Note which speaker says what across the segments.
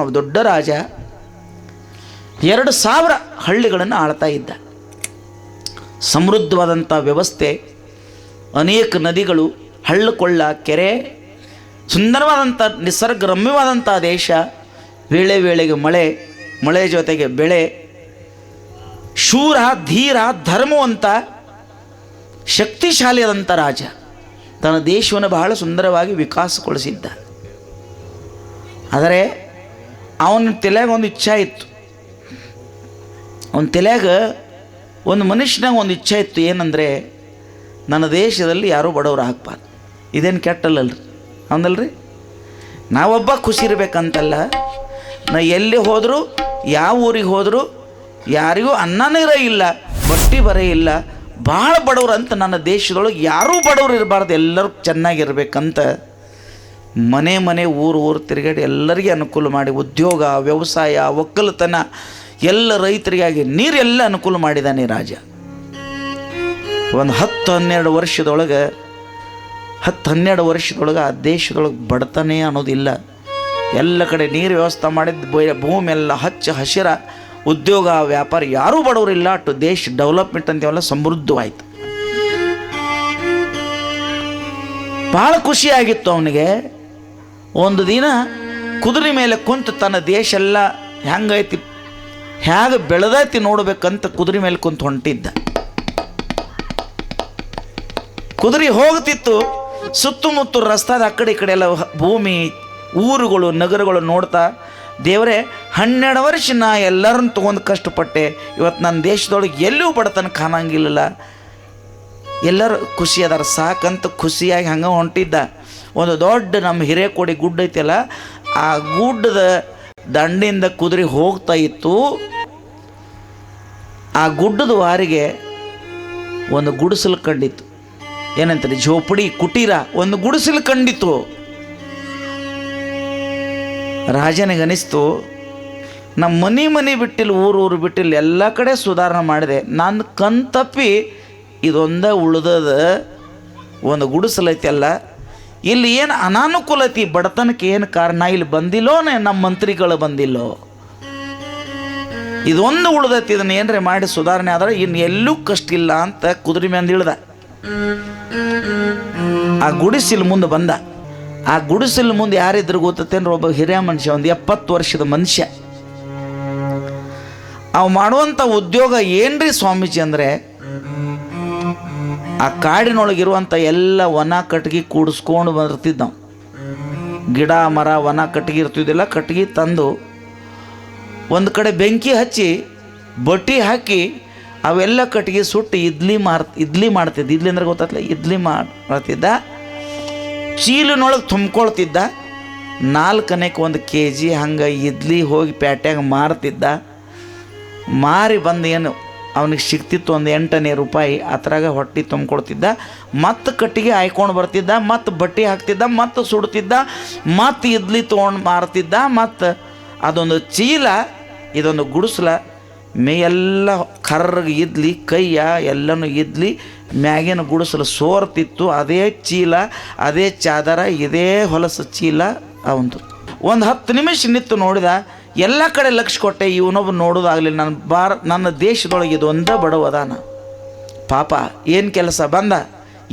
Speaker 1: ಒಬ್ಬ ದೊಡ್ಡ ರಾಜ. ಎರಡು ಸಾವಿರ ಹಳ್ಳಿಗಳನ್ನು ಆಳ್ತಾ ಇದ್ದ. ಸಮೃದ್ಧವಾದಂಥ ವ್ಯವಸ್ಥೆ, ಅನೇಕ ನದಿಗಳು, ಹಳ್ಳಕೊಳ್ಳ, ಕೆರೆ ಸುಂದರವಾದಂಥ ನಿಸರ್ಗ ರಮ್ಯವಾದಂಥ ದೇಶ, ವೇಳೆ ವೇಳೆಗೆ ಮಳೆ ಮಳೆ ಜೊತೆಗೆ ಬೆಳೆ, ಶೂರ, ಧೀರ ಧರ್ಮವಂತ ಶಕ್ತಿಶಾಲಿಯಾದಂಥ ರಾಜ ತನ್ನ ದೇಶವನ್ನು ಬಹಳ ಸುಂದರವಾಗಿ ವಿಕಾಸಗೊಳಿಸಿದ್ದ. ಆದರೆ ಅವನ ತಲೆಯಾಗ ಒಂದು ಇಚ್ಛೆ ಇತ್ತು. ಅವನ ತಲೆಯಾಗ ಒಂದು ಮನುಷ್ಯನಾಗ ಒಂದು ಇಚ್ಛೆ ಇತ್ತು. ಏನಂದರೆ, ನನ್ನ ದೇಶದಲ್ಲಿ ಯಾರೂ ಬಡವರು ಹಾಕ್ಬಾರ್ದು. ಇದೇನು ಕೆಟ್ಟಲ್ಲಲ್ರಿ? ಅವನಲ್ರಿ ನಾವೊಬ್ಬ ಖುಷಿ ಇರಬೇಕಂತಲ್ಲ, ನಾ ಎಲ್ಲಿ ಹೋದರೂ, ಯಾವ ಊರಿಗೆ ಹೋದರೂ, ಯಾರಿಗೂ ಅನ್ನನೇ ಇಲ್ಲ ಬಟ್ಟಿ ಬರೇ ಇಲ್ಲ ಭಾಳ ಬಡವ್ರು ಅಂತ ನನ್ನ ದೇಶದೊಳಗೆ ಯಾರೂ ಬಡವರು ಇರಬಾರ್ದು. ಎಲ್ಲರೂ ಚೆನ್ನಾಗಿರ್ಬೇಕಂತ ಮನೆ ಮನೆ ಊರು ಊರು ತಿರುಗಾಡಿ ಎಲ್ಲರಿಗೆ ಅನುಕೂಲ ಮಾಡಿ ಉದ್ಯೋಗ, ವ್ಯವಸಾಯ, ಒಕ್ಕಲತನ, ಎಲ್ಲ ರೈತರಿಗಾಗಿ ನೀರೆಲ್ಲ ಅನುಕೂಲ ಮಾಡಿದ್ದಾನೆ ರಾಜ. ಒಂದು ಹತ್ತು ಹನ್ನೆರಡು ವರ್ಷದೊಳಗೆ, ಹತ್ತು ಹನ್ನೆರಡು ವರ್ಷದೊಳಗೆ ಆ ದೇಶದೊಳಗೆ ಬಡತನೇ ಅನ್ನೋದಿಲ್ಲ. ಎಲ್ಲ ಕಡೆ ನೀರು ವ್ಯವಸ್ಥೆ ಮಾಡಿದ್ದು ಬ- ಭೂಮಿ ಎಲ್ಲ ಹಚ್ಚ ಹಸಿರ, ಉದ್ಯೋಗ, ವ್ಯಾಪಾರ ಯಾರೂ ಬಡವರಿಲ್ಲ ಅಟ್ಟು ದೇಶ ಡೆವಲಪ್ಮೆಂಟ್ ಅಂತೆಲ್ಲ ಸಮೃದ್ಧವಾಯಿತು. ಭಾಳ ಖುಷಿಯಾಗಿತ್ತು ಅವನಿಗೆ. ಒಂದು ದಿನ ಕುದುರೆ ಮೇಲೆ ಕುಂತು ತನ್ನ ದೇಶ ಎಲ್ಲ ಹೆಂಗೈತಿ, ಹೇಗೆ ಬೆಳೆದೈತಿ ನೋಡ್ಬೇಕಂತ ಕುದುರೆ ಮೇಲೆ ಕುಂತು ಹೊಂಟಿದ್ದ. ಕುದುರೆ ಹೋಗ್ತಿತ್ತು, ಸುತ್ತಮುತ್ತ ರಸ್ತಾದ ಆ ಕಡೆ ಈ ಕಡೆ ಎಲ್ಲ ಭೂಮಿ, ಊರುಗಳು, ನಗರಗಳು ನೋಡ್ತಾ, ದೇವರೇ, ಹನ್ನೆರಡು ವರ್ಷ ನಾ ಎಲ್ಲರನ್ನ ತೊಗೊಂಡು ಕಷ್ಟಪಟ್ಟೆ, ಇವತ್ತು ನನ್ನ ದೇಶದೊಳಗೆ ಎಲ್ಲೂ ಬಡತನ ಕಾಣಂಗಿಲ್ಲ ಎಲ್ಲರೂ ಖುಷಿ ಅದಾರ ಸಾಕಂತ ಖುಷಿಯಾಗಿ ಹಂಗೆ ಹೊಂಟಿದ್ದ. ಒಂದು ದೊಡ್ಡ ನಮ್ಮ ಹಿರೇಕೋಡಿ ಗುಡ್ಡ ಐತಲ್ಲ, ಆ ಗುಡ್ಡದ ದಂಡಿಂದ ಕುದುರೆ ಹೋಗ್ತಾ ಇತ್ತು. ಆ ಗುಡ್ಡದ ವಾರಿಗೆ ಒಂದು ಗುಡಿಸಲು ಕಂಡಿತ್ತು. ಏನಂತಾರೆ, ಝೋಪಡಿ ಕುಟೀರ ಒಂದು ಗುಡಿಸಲು ಕಂಡಿತ್ತು. ರಾಜನಿಗೆ ಅನಿಸ್ತು, ನಮ್ಮ ಮನೆ ಮನೆ ಬಿಟ್ಟಿಲ್ಲ, ಊರು ಊರು ಬಿಟ್ಟಿಲ್ಲ, ಎಲ್ಲ ಕಡೆ ಸುಧಾರಣೆ ಮಾಡಿದೆ. ನನ್ನ ಕಣ್ ತಪ್ಪಿ ಇದೊಂದೇ ಉಳ್ದದ ಒಂದು ಗುಡಿಸಲೈತಲ್ಲ ಇಲ್ಲಿ ಏನು ಅನಾನುಕೂಲತೆ, ಬಡತನಕ್ಕೆ ಏನು ಕಾರಣ? ಇಲ್ಲಿ ಬಂದಿಲ್ಲೋನೇ, ನಮ್ಮ ಮಂತ್ರಿಗಳು ಬಂದಿಲ್ಲೋ? ಇದೊಂದು ಉಳ್ದೈತಿ, ಇದನ್ನ ಏನ್ರೆ ಮಾಡಿ ಸುಧಾರಣೆ ಆದ್ರೆ ಇನ್ನು ಎಲ್ಲೂ ಕಷ್ಟ ಇಲ್ಲ ಅಂತ ಕುದುರೆ ಮೇಲೆ ಇಳ್ದ ಆ ಗುಡಿಸಿಲ್ ಮುಂದೆ ಬಂದ. ಆ ಗುಡಿಸಿಲ್ ಮುಂದೆ ಯಾರಿದ್ರು ಅಂದ್ರೆ ಒಬ್ಬ ಹಿರಿಯ ಮನುಷ್ಯ, ಒಂದು ಎಪ್ಪತ್ತು ವರ್ಷದ ಮನುಷ್ಯ. ಅವು ಮಾಡುವಂಥ ಉದ್ಯೋಗ ಏನ್ರಿ ಸ್ವಾಮೀಜಿ ಅಂದರೆ ಆ ಕಾಡಿನೊಳಗಿರುವಂಥ ಎಲ್ಲ ವನ ಕಟ್ಗೆ ಕೂಡಿಸ್ಕೊಂಡು ಬರ್ತಿದ್ದ ಗಿಡ, ಮರ, ವನ ಕಟ್ಗೆ ಇರ್ತಿದ್ದಿಲ್ಲ, ಕಟ್ಟಿಗೆ ತಂದು ಒಂದು ಕಡೆ ಬೆಂಕಿ ಹಚ್ಚಿ, ಬಟ್ಟಿ ಹಾಕಿ ಅವೆಲ್ಲ ಕಟ್ಟಿಗೆ ಸುಟ್ಟು ಇಡ್ಲಿ ಮಾರ್ ಇಡ್ಲಿ ಮಾಡ್ತಿದ್ದ. ಇಡ್ಲಿ ಅಂದ್ರೆ ಗೊತ್ತಲ್ಲ ಇಡ್ಲಿ ಮಾಡ್ತಿದ್ದ. ಚೀಲಿನೊಳಗೆ ತುಂಬ್ಕೊಳ್ತಿದ್ದ. ನಾಲ್ಕನೇಕ್ಕೆ ಒಂದು ಕೆ ಜಿ ಹಂಗೆ ಇಡ್ಲಿ ಹೋಗಿ ಪ್ಯಾಟ್ಯಾಗ ಮಾರ್ತಿದ್ದ. ಮಾರಿ ಬಂದು ಏನು ಅವನಿಗೆ ಸಿಕ್ತಿತ್ತು ಒಂದು ಎಂಟನೇ ರೂಪಾಯಿ. ಅದ್ರಾಗ ಹೊಟ್ಟೆ ತುಂಬಿಕೊಡ್ತಿದ್ದ, ಮತ್ತು ಕಟ್ಟಿಗೆ ಹಾಯ್ಕೊಂಡು ಬರ್ತಿದ್ದ, ಮತ್ತು ಬಟ್ಟೆ ಹಾಕ್ತಿದ್ದ, ಮತ್ತು ಸುಡ್ತಿದ್ದ, ಮತ್ತು ಇದ್ಲಿ ತೊಗೊಂಡು ಮಾರ್ತಿದ್ದ, ಮತ್ತು ಅದೊಂದು ಚೀಲ, ಇದೊಂದು ಗುಡಿಸ್ಲ. ಮೇ ಎಲ್ಲ ಕರ್ರಗೆ ಇದ್ಲಿ, ಕೈಯ ಎಲ್ಲನೂ ಇದ್ಲಿ, ಮ್ಯಾಗಿನ ಗುಡಿಸಲು ಸೋರ್ತಿತ್ತು. ಅದೇ ಚೀಲ, ಅದೇ ಚಾದರ, ಇದೇ ಹೊಲಸು ಚೀಲ ಅವಂದು. ಒಂದು ಹತ್ತು ನಿಮಿಷ ನಿಂತು ನೋಡಿದ ಎಲ್ಲ ಕಡೆ ಲಕ್ಷ ಕೊಟ್ಟೆ ಇವನೊಬ್ಬ ನೋಡೋದಾಗಲಿಲ್ಲ. ನನ್ನ ಭಾರ ನನ್ನ ದೇಶದೊಳಗೆ ಇದೊಂದೇ ಬಡವದಾನ ಪಾಪ, ಏನು ಕೆಲಸ ಬಂದ?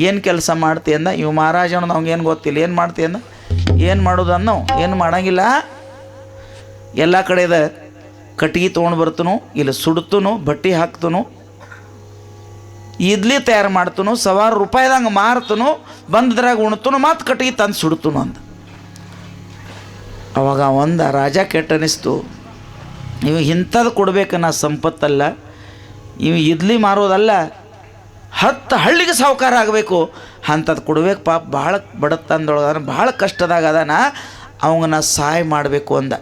Speaker 1: ಏನು ಕೆಲಸ ಮಾಡ್ತಿ ಅಂದ? ಇವು ಮಹಾರಾಜನ ಅವ್ನಿಗೇನು ಗೊತ್ತಿಲ್ಲ. ಏನು ಮಾಡ್ತಿ ಅಂದ? ಏನು ಮಾಡೋದು ಅನ್ನೋ ಏನು ಮಾಡಂಗಿಲ್ಲ. ಎಲ್ಲ ಕಡೆದ ಕಟ್ಟಿಗೆ ತೊಗೊಂಡು ಬರ್ತನು, ಇಲ್ಲಿ ಸುಡ್ತನು, ಬಟ್ಟೆ ಹಾಕ್ತನು. ಇಡ್ಲಿ ತಯಾರು ಮಾಡ್ತನು, ಸವಾರು ರೂಪಾಯಿದಂಗೆ ಮಾರ್ತನು ಬಂದ್ರಾಗ ಉಣ್ತನು ಮತ್ತು ಕಟ್ಟಿಗೆ ತಂದು ಸುಡ್ತನು ಅಂದ. ಅವಾಗ ಒಂದು ರಾಜ ಕೆಟ್ಟನಿಸ್ತು. ಇವು ಇಂಥದ್ದು ಕೊಡ್ಬೇಕನ್ನ ಸಂಪತ್ತಲ್ಲ, ಇವು ಇದ್ಲಿ ಮಾರೋದಲ್ಲ, ಹತ್ತು ಹಳ್ಳಿಗೆ ಸಾವುಕಾರ ಆಗಬೇಕು. ಅಂಥದ್ದು ಕೊಡ್ಬೇಕು ಪಾಪ, ಭಾಳ ಬಡತನದೊಳಗ ಭಾಳ ಕಷ್ಟದಾಗ ಅದಾನ ಅವನ ಸಹಾಯ ಮಾಡಬೇಕು ಅಂದ.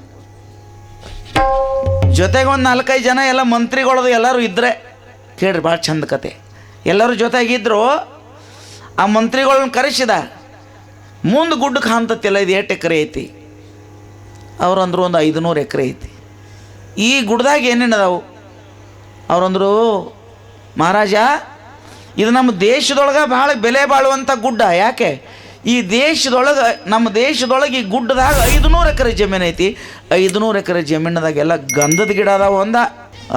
Speaker 1: ಜೊತೆಗೆ ಒಂದು ನಾಲ್ಕೈದು ಜನ ಎಲ್ಲ ಮಂತ್ರಿಗಳದು ಎಲ್ಲರೂ ಇದ್ದರೆ ಕೇಳ್ರಿ ಭಾಳ ಚಂದ ಕತೆ. ಎಲ್ಲರೂ ಜೊತೆಗಿದ್ದರು ಆ ಮಂತ್ರಿಗಳನ್ನ ಕರೆಸಿದ, ಮುಂದೆ ಗುಡ್ಡಕ್ಕೆ ಕಾಣ್ತತಿಲ್ಲ, ಇದು ಎಕರೆ ಐತಿ. ಅವ್ರಂದ್ರು ಒಂದು ಐದುನೂರು ಎಕರೆ ಐತಿ. ಈ ಗುಡ್ದಾಗ ಏನೇನು ಅದಾವು? ಅವ್ರಂದರು, ಮಹಾರಾಜ, ಇದು ನಮ್ಮ ದೇಶದೊಳಗೆ ಭಾಳ ಬೆಲೆ ಬಾಳುವಂಥ ಗುಡ್ಡ. ಯಾಕೆ? ಈ ದೇಶದೊಳಗೆ, ನಮ್ಮ ದೇಶದೊಳಗೆ ಈ ಗುಡ್ಡದಾಗ ಐದುನೂರು ಎಕರೆ ಜಮೀನು ಐತಿ. ಐದುನೂರು ಎಕರೆ ಜಮೀನದಾಗೆಲ್ಲ ಗಂಧದ ಗಿಡ ಅದಾವ ಒಂದ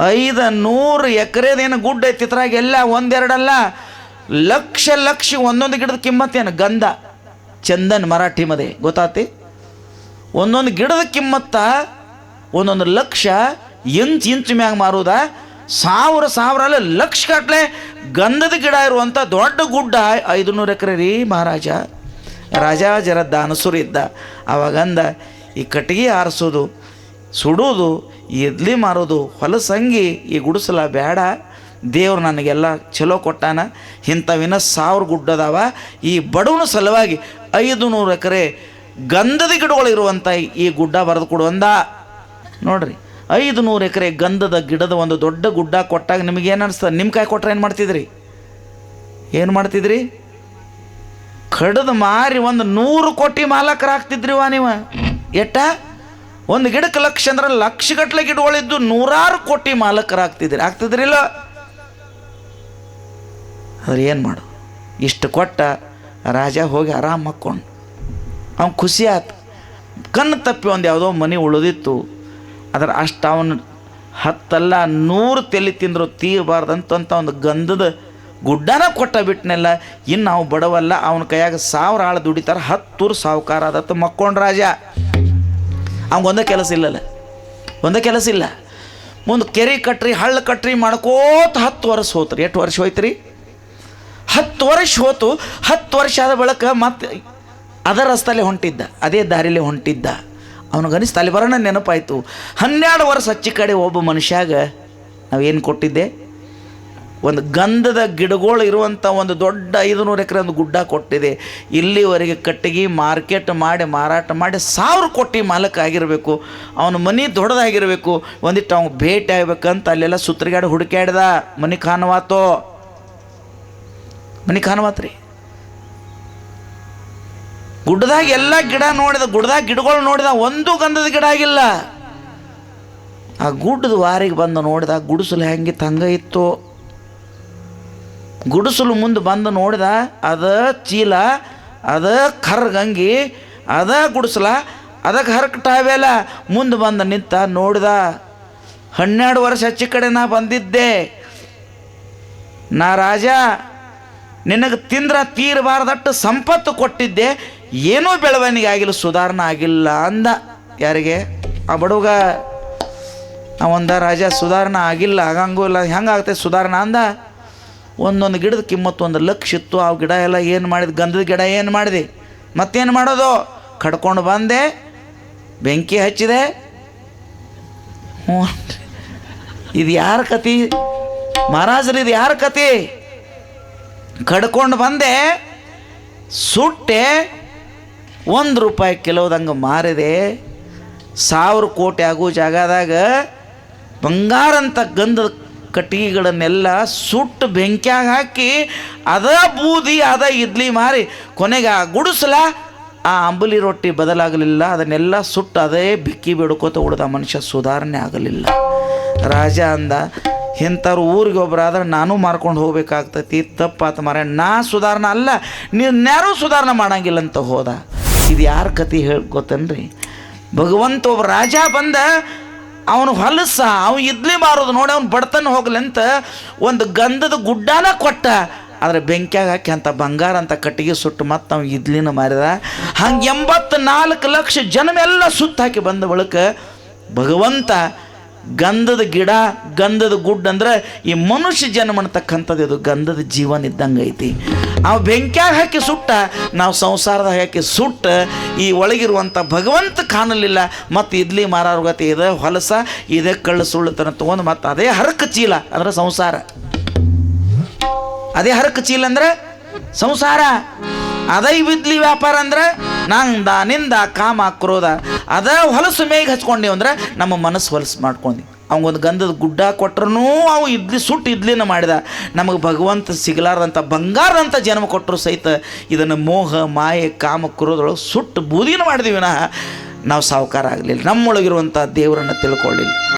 Speaker 1: ಐದು ನೂರು ಎಕರೆದೇನು ಗುಡ್ಡ ಐತಿ ಇದ್ರಾಗ? ಎಲ್ಲ ಒಂದೆರಡಲ್ಲ. ಲಕ್ಷ ಲಕ್ಷ ಒಂದೊಂದು ಗಿಡದ ಕಿಮ್ಮತ್ತೇನು ಗಂಧ. ಚಂದನ್ ಮರಾಠಿ ಮದೆ. ಗೊತ್ತಾತಿ? ಒಂದೊಂದು ಗಿಡದ ಕಿಮ್ಮತ್ತ, ಒಂದೊಂದು ಲಕ್ಷ ಇಂಚ್ ಇಂಚ್ ಮ್ಯಾಗ ಮಾರುದ. ಸಾವಿರ ಸಾವಿರ ಅಲ್ಲ ಲಕ್ಷ ಕಟ್ಲೆ ಗಂಧದ ಗಿಡ ಇರುವಂಥ ದೊಡ್ಡ ಗುಡ್ಡ ಐದು ನೂರು ಎಕರೆ ರೀ ಮಹಾರಾಜ. ರಾಜ ಜರ ದಾನಸುರ ಇದ್ದ. ಅವಾಗಂದ ಈ ಕಟ್ಟಿಗೆ ಆರಿಸೋದು, ಸುಡೋದು ಎದ್ಲಿ ಮಾರೋದು, ಹೊಲಸಂಗಿ ಈ ಗುಡಿಸಲ ಬೇಡ ದೇವ್ರು ನನಗೆಲ್ಲ ಚಲೋ ಕೊಟ್ಟಾನ. ಇಂಥವಿನ ಸಾವಿರ ಗುಡ್ಡದಾವ. ಈ ಬಡವನ ಸಲುವಾಗಿ ಐದು ನೂರು ಎಕರೆ ಗಂಧದ ಗಿಡಗಳು ಇರುವಂಥ ಈ ಗುಡ್ಡ ಬರೆದು ಕೊಡುವಂದ ನೋಡ್ರಿ ಐದು ನೂರು ಎಕರೆ ಗಂಧದ ಗಿಡದ ಒಂದು ದೊಡ್ಡ ಗುಡ್ಡ ಕೊಟ್ಟಾಗ ನಿಮಗೆ ಏನು ಅನಿಸ್ತದೆ ನಿಮ್ಮ ಕಾಯಿ ಕೊಟ್ಟರೆ ಏನು ಮಾಡ್ತಿದ್ರಿ? ಏನು ಮಾಡ್ತಿದ್ರಿ? ಕಡದ ಮಾರಿ ಒಂದು ನೂರು ಕೋಟಿ ಮಾಲಕರಾಗ್ತಿದ್ರಿ ವಾ ನೀವು. ಎಟ್ಟ? ಒಂದು ಗಿಡಕ್ಕೆ ಲಕ್ಷ ಅಂದ್ರೆ ಲಕ್ಷಗಟ್ಟಲೆ ಗಿಡಗಳಿದ್ದು ನೂರಾರು ಕೋಟಿ ಮಾಲಕರಾಗ್ತಿದ್ರಿ ಆಗ್ತಿದ್ರಿಲ್ಲ ಆದ್ರೆ ಏನು ಮಾಡು? ಇಷ್ಟು ಕೊಟ್ಟ ರಾಜ ಹೋಗಿ ಆರಾಮ್ ಮಕ್ಕೊಂಡು ಅವ್ನು ಖುಷಿ ಆಯ್ತು ಕಣ್ಣು ತಪ್ಪಿ ಒಂದು ಯಾವುದೋ ಮನೆ ಉಳಿದಿತ್ತು. ಅದರ ಅಷ್ಟು ಅವನು ಹತ್ತಲ್ಲ ನೂರು ತೆಲಿ ತಿಂದರು ತೀರಬಾರ್ದಂತ ಒಂದು ಗಂಧದ ಗುಡ್ಡನ ಕೊಟ್ಟ ಬಿಟ್ನೆಲ್ಲ ಇನ್ನು ನಾವು ಬಡವಲ್ಲ, ಅವನ ಕೈಯಾಗ ಸಾವಿರ ಆಳು ದುಡಿತಾರೆ, ಹತ್ತೂರು ಸಾವುಕಾರ ಆದತ್ತು ಮಕ್ಕೊಂಡು ರಾಜ. ಅವಂಗೊಂದೇ ಕೆಲಸ ಇಲ್ಲಲ್ಲ. ಒಂದೇ ಕೆಲಸ ಇಲ್ಲ. ಮುಂದೆ ಕೆರೆ ಕಟ್ರಿ, ಹಳ್ಳ ಕಟ್ರಿ ಮಾಡ್ಕೋತ ಹತ್ತು ವರ್ಷ ಹೋತ್ರಿ. ಎಷ್ಟು ವರ್ಷ ಹೋಯ್ತು ರೀ ಹತ್ತು ವರ್ಷ ಹೋತು. ಹತ್ತು ವರ್ಷ ಆದ ಬಳಿಕ ಮತ್ತೆ ಅದ ರಸ್ತಲ್ಲೇ ಹೊಂಟಿದ್ದ, ಅದೇ ದಾರಿಲೇ ಹೊಂಟಿದ್ದ. ಅವನಿಗನಿಸ್ತು ಅಲ್ಲಿ ಬರೋಣ ನೆನಪಾಯಿತು. ಹನ್ನೆರಡು ವರ್ಷ ಹಚ್ಚಿ ಕಡೆ ಒಬ್ಬ ಮನುಷ್ಯಾಗ ನಾವೇನು ಕೊಟ್ಟಿದ್ದೆ? ಒಂದು ಗಂಧದ ಗಿಡಗಳು ಇರುವಂಥ ಒಂದು ದೊಡ್ಡ ಐದುನೂರು ಎಕರೆ ಒಂದು ಗುಡ್ಡ ಕೊಟ್ಟಿದೆ. ಇಲ್ಲಿವರೆಗೆ ಕಟ್ಟಿಗೆ, ಮಾರ್ಕೆಟ್ ಮಾಡಿ, ಮಾರಾಟ ಮಾಡಿ ಸಾವಿರ ಕೋಟಿ ಮಾಲಕ ಆಗಿರಬೇಕು. ಅವನ ಮನೆ ದೊಡ್ಡದಾಗಿರಬೇಕು. ಒಂದಿಟ್ಟು ಅವ್ನು ಭೇಟಿ ಆಗ್ಬೇಕಂತ ಅಲ್ಲೆಲ್ಲ ಸುತ್ತರಿಗಾಡಿ ಹುಡುಕ್ಯಾಡ್ದ. ಮನೆ ಖಾನವಾತೋ ಮನೆ ಖಾನವಾತ್ರಿ ಗುಡ್ಡದಾಗ ಎಲ್ಲ ಗಿಡ ನೋಡಿದ, ಗುಡ್ಡದಾಗ ಗಿಡಗಳು ನೋಡಿದ, ಒಂದು ಗಂಧದ ಗಿಡ ಆಗಿಲ್ಲ. ಆ ಗುಡ್ಡದ ವಾರಿಗೆ ಬಂದು ನೋಡಿದ, ಗುಡಿಸಲು ಹೆಂಗಿತ್ತು ಹಂಗೆ ಇತ್ತು. ಗುಡಿಸಲು ಮುಂದೆ ಬಂದು ನೋಡಿದ, ಅದ ಚೀಲ, ಅದ ಕರ್ಗಂಗಿ ಅದ ಗುಡಿಸಲ, ಅದಕ್ಕೆ ಹರಕ ಟಾವೆಲ್ಲ ಮುಂದೆ ಬಂದು ನಿಂತ ನೋಡಿದ. ಹನ್ನೆರಡು ವರ್ಷ ಹೆಚ್ಚು ಕಡೆ ನಾ ಬಂದಿದ್ದೆ. ನಾ ರಾಜ ನಿನಗೆ ತಿಂದ್ರ ತೀರಬಾರ್ದಟ್ಟು ಸಂಪತ್ತು ಕೊಟ್ಟಿದ್ದೆ, ಏನೂ ಬೆಳವಣಿಗೆ ಆಗಿಲ್ಲ ಸುಧಾರಣೆ ಆಗಿಲ್ಲ ಅಂದ. ಯಾರಿಗೆ? ಆ ಬಡವಗ ಅವಂದ ರಾಜ ಸುಧಾರಣೆ ಆಗಿಲ್ಲ, ಆಗಂಗೂ ಇಲ್ಲ, ಹೆಂಗಾಗತ್ತೆ ಸುಧಾರಣೆ ಅಂದ. ಒಂದೊಂದು ಗಿಡದ ಕಿಮ್ಮತ್ತು ಒಂದು ಲಕ್ಷ ಇತ್ತು, ಆ ಗಿಡ ಎಲ್ಲ ಏನು ಮಾಡಿದ? ಗಂಧದ ಗಿಡ ಏನು ಮಾಡಿದೆ? ಮತ್ತೇನು ಮಾಡೋದು? ಕಡ್ಕೊಂಡು ಬಂದೆ, ಬೆಂಕಿ ಹಚ್ಚಿದೆ. ಹ್ಞೂ ಇದು ಯಾರ ಕತಿ? ಮಹಾರಾಜರು, ಇದು ಯಾರ ಕತಿ? ಕಡ್ಕೊಂಡು ಬಂದೆ, ಸುಟ್ಟೆ, ಒಂದು ರೂಪಾಯಿ ಕಿಲೋದಂಗೆ ಮಾರಿದೆ. ಸಾವಿರ ಕೋಟಿ ಆಗೋ ಜಾಗದಾಗ ಬಂಗಾರ ಅಂತ ಗಂಧದ ಕಟ್ಟಿಗೆಗಳನ್ನೆಲ್ಲ ಸುಟ್ಟು ಬೆಂಕಿಯಾಗ ಹಾಕಿ, ಅದ ಬೂದಿ, ಅದ ಇಡ್ಲಿ ಮಾರಿ ಕೊನೆಗೆ ಆ ಗುಡಿಸಲ, ಆ ಅಂಬುಲಿ ರೊಟ್ಟಿ ಬದಲಾಗಲಿಲ್ಲ. ಅದನ್ನೆಲ್ಲ ಸುಟ್ಟು ಅದೇ ಬಿಕ್ಕಿ ಬಿಡ್ಕೋತ ಉಳ್ದ ಮನುಷ್ಯ ಸುಧಾರಣೆ ಆಗಲಿಲ್ಲ. ರಾಜ ಅಂದ ಇಂಥವ್ರು ಊರಿಗೆ ಒಬ್ಬರಾದ್ರೆ ನಾನು ಮಾರ್ಕೊಂಡು ಹೋಗ್ಬೇಕಾಗ್ತೈತಿ. ತಪ್ಪಾತ ಮಾರ ನಾ ಸುಧಾರಣೆ ಅಲ್ಲ ನೀನ್ಯಾರೂ ಸುಧಾರಣೆ ಮಾಡಂಗಿಲ್ಲ ಅಂತ ಹೋದ. ಇದು ಯಾರ ಕತೆ ಹೇಳಿ ಗೊತ್ತೇನ್ರಿ? ಭಗವಂತ ಒಬ್ಬ ರಾಜ ಬಂದ, ಅವನು ಹೊಲಸ, ಅವ ಇದ್ಲಿ ಮಾರೋದು, ನೋಡಿ ಅವ್ನು ಬಡತನ ಹೋಗ್ಲಂತ ಒಂದು ಗಂಧದ ಗುಡ್ಡಾನ ಕೊಟ್ಟ. ಆದರೆ ಬೆಂಕಿಯಾಗ ಹಾಕಿ ಅಂತ ಬಂಗಾರ ಅಂತ ಕಟ್ಟಿಗೆ ಸುಟ್ಟು ಮತ್ತೆ ಅವ್ನು ಇದ್ಲಿನ ಮಾರಿದ. ಹಂಗೆ ಎಂಬತ್ತು ನಾಲ್ಕು ಲಕ್ಷ ಜನಮೆಲ್ಲ ಸುತ್ತಾಕಿ ಬಂದ ಬಳಿಕ ಭಗವಂತ ಗಂಧದ ಗಿಡ, ಗಂಧದ ಗುಡ್ಡ ಅಂದ್ರೆ ಈ ಮನುಷ್ಯ ಜನ್ಮ ಅನ್ನತಕ್ಕಂಥದ್ದು ಇದು. ಗಂಧದ ಜೀವನ ಇದ್ದಂಗೆ ಐತಿ. ಆ ಬೆಂಕ್ಯಾಗ ಹಾಕಿ ಸುಟ್ಟ, ನಾವು ಸಂಸಾರದ ಹಾಕಿ ಸುಟ್ಟ, ಈ ಒಳಗಿರುವಂಥ ಭಗವಂತ ಕಾಣಲಿಲ್ಲ. ಮತ್ತು ಇದ್ಲಿ ಮಾರಾರುಗತಿ ಇದೆ, ಹೊಲಸ, ಇದೇ ಕಳ್ಳು ಸುಳ್ಳುತನ ತೊಗೊಂಡು ಮತ್ತು ಅದೇ ಹರಕ ಚೀಲ ಅಂದ್ರೆ ಸಂಸಾರ. ಅದೇ ಹರಕ ಚೀಲ ಅಂದ್ರೆ ಸಂಸಾರ. ಅದೇ ಬಿದ್ಲಿ ವ್ಯಾಪಾರ ಅಂದ್ರೆ ನಂದ, ನಿಂದ, ಕಾಮ, ಕ್ರೋಧ. ಅದ ಹೊಲಸು ಮೇಗ ಹಚ್ಕೊಂಡೇವು ಅಂದ್ರೆ ನಮ್ಮ ಮನಸ್ಸು ಹೊಲಸು ಮಾಡ್ಕೊಂಡಿ. ಅವಂಗೊಂದು ಗಂಧದ ಗುಡ್ಡ ಕೊಟ್ರೂ ಅವು ಇದ್ಲಿ ಸುಟ್ಟು ಇದ್ಲಿನ ಮಾಡಿದ. ನಮಗೆ ಭಗವಂತ ಸಿಗಲಾರ್ದಂಥ ಬಂಗಾರದಂಥ ಜನ್ಮ ಕೊಟ್ಟರು ಸಹಿತ ಇದನ್ನು ಮೋಹ, ಮಾಯೆ, ಕಾಮ ಕ್ರೋಧೊಳಗೆ ಸುಟ್ಟು ಬೂದಿನ ಮಾಡಿದೀವಿ ನಾವು ಸಾವುಕಾರ ಆಗಲಿಲ್ಲ. ನಮ್ಮೊಳಗಿರುವಂಥ ದೇವರನ್ನು ತಿಳ್ಕೊಳ್ಳಿಲ್ಲ